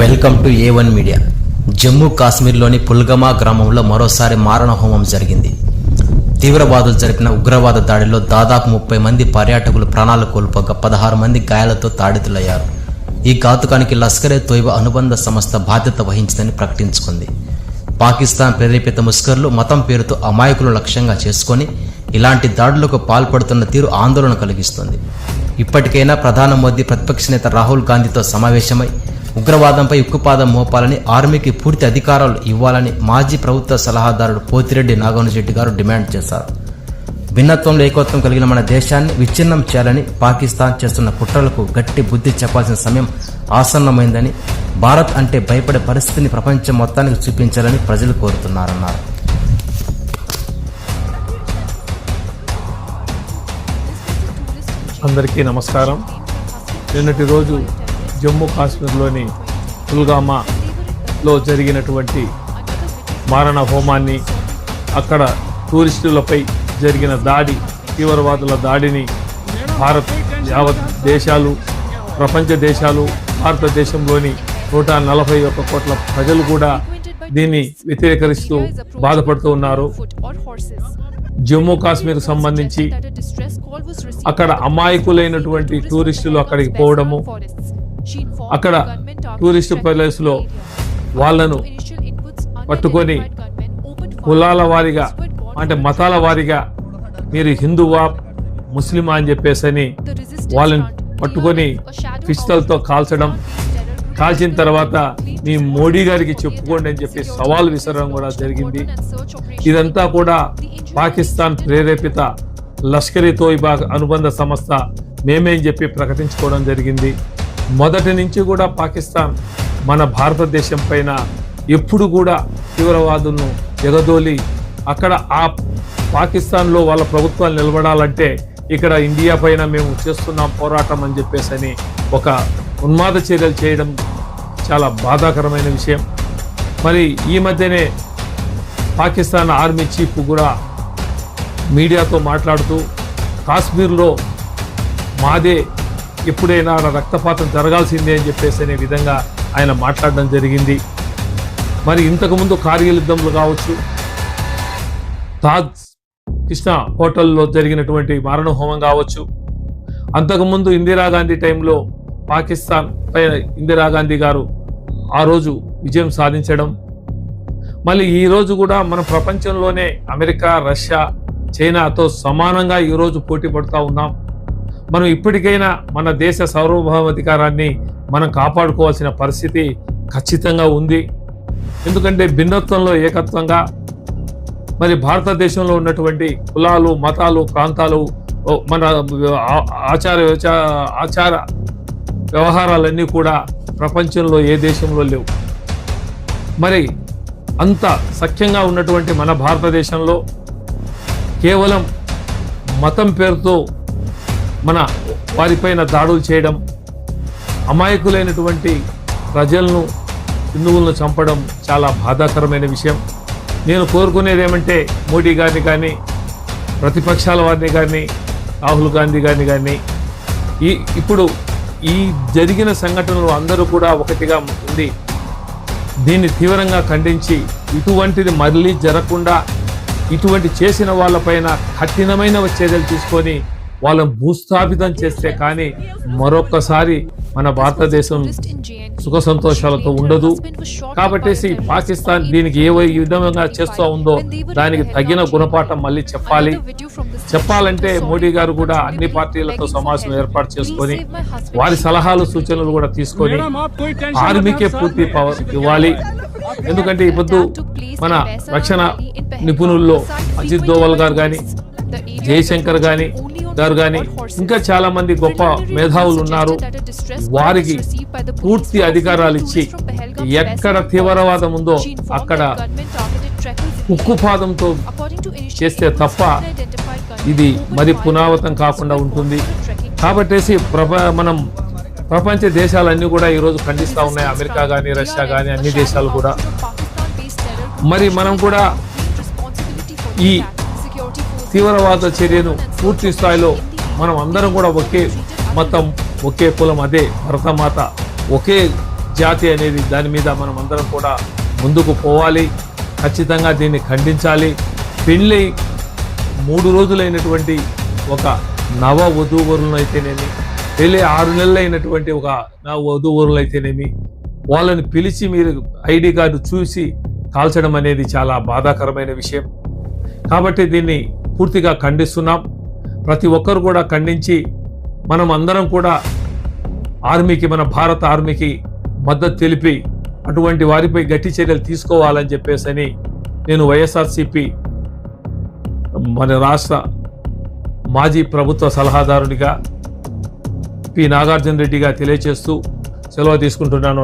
Welcome to A one media Jammu కాశ్మీర్లోని పుల్గమా గ్రామంలో మరోసారి మారణ హోమం జరిగింది. తీవ్రవాదులు జరిపిన ఉగ్రవాద దాడిలో దాదాపు ముప్పై మంది పర్యాటకులు ప్రాణాలు కోల్పోగా పదహారు మంది గాయాలతో తాడితులయ్యారు ఈ ఘాతుకానికి లష్కరే తోయిబా అనుబంధ సంస్థ బాధ్యత వహించిందని ప్రకటించుకుంది. పాకిస్తాన్ ప్రేరేపిత ముస్కర్లు మతం పేరుతో అమాయకులను లక్ష్యంగా చేసుకొని ఇలాంటి దాడులకు పాల్పడుతున్న తీరు ఆందోళన కలిగిస్తుంది. ఇప్పటికైనా ప్రధాని మోదీ ప్రతిపక్ష నేత రాహుల్ గాంధీతో సమావేశమై ఉగ్రవాదంపై ఉక్కుపాదం మోపాలని ఆర్మీకి పూర్తి అధికారాలు ఇవ్వాలని మాజీ ప్రభుత్వ సలహాదారుడు పోతిరెడ్డి నాగవనశెట్టి గారు డిమాండ్ చేశారు. భిన్నత్వంలో ఏకత్వం కలిగిన మన దేశాన్ని విచ్ఛిన్నం చేయాలని పాకిస్తాన్ చేస్తున్న కుట్రలకు గట్టి బుద్ధి చెప్పాల్సిన సమయం ఆసన్నమైందని భారత్ అంటే భయపడే పరిస్థితిని ప్రపంచం మొత్తానికి చూపించాలని ప్రజలు కోరుతున్నారన్నారు. అందరికీ నమస్కారం. నిన్నటి రోజు జమ్మూ కాశ్మీర్లోని పుల్గామాలో జరిగినటువంటి మారణ హోమాన్ని అక్కడ టూరిస్టులపై జరిగిన దాడి తీవ్రవాదుల దాడిని భారత్ యావత్ దేశాలు ప్రపంచ దేశాలు భారతదేశంలోని నూట నలభై ఒక్క కోట్ల ప్రజలు కూడా దీన్ని వ్యతిరేకరిస్తూ బాధపడుతూ ఉన్నారు. జమ్మూ కాశ్మీర్ సంబంధించి అక్కడ అమాయకులైనటువంటి టూరిస్టులు అక్కడికి పోవడము అక్కడ టూరిస్ట్ ప్లేస్లో వాళ్ళను పట్టుకొని కులాల వారిగా అంటే మతాల వారిగా మీరు హిందువా ముస్లిమా అని చెప్పేసి అని వాళ్ళని పట్టుకొని పిస్తల్తో కాల్చడం కాల్చిన తర్వాత మీ మోడీ గారికి చెప్పుకోండి అని చెప్పి సవాల్ విసరడం కూడా జరిగింది. ఇదంతా కూడా పాకిస్తాన్ ప్రేరేపిత లష్కరీ తోయిబా అనుబంధ సంస్థ మేమేం చెప్పి ప్రకటించుకోవడం జరిగింది. మొదటి నుంచి కూడా పాకిస్తాన్ మన భారతదేశం పైన ఎప్పుడు కూడా తీవ్రవాదులను ఎగదోలి అక్కడ ఆ పాకిస్తాన్లో వాళ్ళ ప్రభుత్వాలు నిలబడాలంటే ఇక్కడ ఇండియా పైన మేము చేస్తున్నాం పోరాటం అని చెప్పేసి అని ఒక ఉన్మాద చర్యలు చేయడం చాలా బాధాకరమైన విషయం. మరి ఈ మధ్యనే పాకిస్తాన్ ఆర్మీ చీఫ్ కూడా మీడియాతో మాట్లాడుతూ కాశ్మీర్లో మాదే ఎప్పుడైనా ఆడ రక్తపాతం జరగాల్సిందే అని చెప్పేసి అనే విధంగా ఆయన మాట్లాడడం జరిగింది. మరి ఇంతకుముందు కార్గిల్ యుద్ధంలో కావచ్చు తాజ్ కృష్ణ హోటల్లో జరిగినటువంటి మారణ హోమం కావచ్చు అంతకుముందు ఇందిరాగాంధీ టైంలో పాకిస్తాన్ పైన ఇందిరాగాంధీ గారు ఆ రోజు విజయం సాధించడం మళ్ళీ ఈరోజు కూడా మన ప్రపంచంలోనే అమెరికా రష్యా చైనాతో సమానంగా ఈరోజు పోటీ పడుతూ ఉన్నాం. మనం ఇప్పటికైనా మన దేశ సార్వభౌమాధికారాన్ని మనం కాపాడుకోవాల్సిన పరిస్థితి ఖచ్చితంగా ఉంది. ఎందుకంటే భిన్నత్వంలో ఏకత్వంగా మరి భారతదేశంలో ఉన్నటువంటి కులాలు మతాలు ప్రాంతాలు మన ఆచార ఆచార వ్యవహారాలన్నీ కూడా ప్రపంచంలో ఏ దేశంలో లేవు. మరి అంత సఖ్యంగా ఉన్నటువంటి మన భారతదేశంలో కేవలం మతం పేరుతో మన వారిపైన దాడులు చేయడం అమాయకులైనటువంటి ప్రజలను హిందువులను చంపడం చాలా బాధాకరమైన విషయం. నేను కోరుకునేది ఏమంటే మోడీ గారిని కానీ ప్రతిపక్షాల వారిని కానీ రాహుల్ గాంధీ గారిని కానీ ఈ ఇప్పుడు ఈ జరిగిన సంఘటనలు అందరూ కూడా ఒకటిగా ఉంది. దీన్ని తీవ్రంగా ఖండించి ఇటువంటిది మళ్ళీ జరగకుండా ఇటువంటి చేసిన వాళ్ళపైన కఠినమైన చర్యలు తీసుకొని వాళ్ళని భూస్థాపితం చేస్తే కానీ మరొక్కసారి మన భారతదేశం సుఖ సంతోషాలతో ఉండదు. కాబట్టేసి పాకిస్తాన్ దీనికి ఏ విధంగా చేస్తూ ఉందో దానికి తగిన గుణపాఠం మళ్ళీ చెప్పాలి. చెప్పాలంటే మోడీ గారు కూడా అన్ని పార్టీలతో సమావేశం ఏర్పాటు చేసుకొని వారి సలహాలు సూచనలు కూడా తీసుకొని ఆర్మీకే పూర్తి పవర్ ఇవ్వాలి. ఎందుకంటే ఈ పొద్దు మన రక్షణ నిపుణుల్లో అజిత్ దోవల్ గారు కానీ జయశంకర్ కానీ గారు కానీ ఇంకా చాలా మంది గొప్ప మేధావులు ఉన్నారు. వారికి పూర్తి అధికారాలు ఇచ్చి ఎక్కడ తీవ్రవాదం ఉందో అక్కడ ఉక్కుపాదంతో చేస్తే తప్ప ఇది మరి పునావతం కాకుండా ఉంటుంది. కాబట్టేసి ప్రప మనం ప్రపంచ దేశాలన్నీ కూడా ఈరోజు ఖండిస్తూ ఉన్నాయి. అమెరికా కానీ రష్యా కానీ అన్ని దేశాలు కూడా. మరి మనం కూడా ఈ తీవ్రవాద చర్యను పూర్తి స్థాయిలో మనం అందరం కూడా ఒకే మతం ఒకే కులం అదే భరతమాత ఒకే జాతి అనేది దాని మీద మనం అందరం కూడా ముందుకు పోవాలి. ఖచ్చితంగా దీన్ని ఖండించాలి. పెళ్ళి మూడు రోజులైనటువంటి ఒక నవ వధూవరులను అయితేనేమి పెళ్ళి ఆరు నెలలైనటువంటి ఒక నవ వధూవరులు అయితేనేమి వాళ్ళని పిలిచి మీరు ఐడి కార్డు చూసి కాల్చడం అనేది చాలా బాధాకరమైన విషయం. కాబట్టి దీన్ని పూర్తిగా ఖండిస్తున్నాం. ప్రతి ఒక్కరు కూడా ఖండించి మనం అందరం కూడా ఆర్మీకి మన భారత ఆర్మీకి మద్దతు తెలిపి అటువంటి వారిపై గట్టి చర్యలు తీసుకోవాలని చెప్పేసి అని నేను వైఎస్ఆర్సిపి మన రాష్ట్ర మాజీ ప్రభుత్వ సలహాదారునిగా పి. నాగార్జున రెడ్డిగా తెలియజేస్తూ సెలవు తీసుకుంటున్నాను.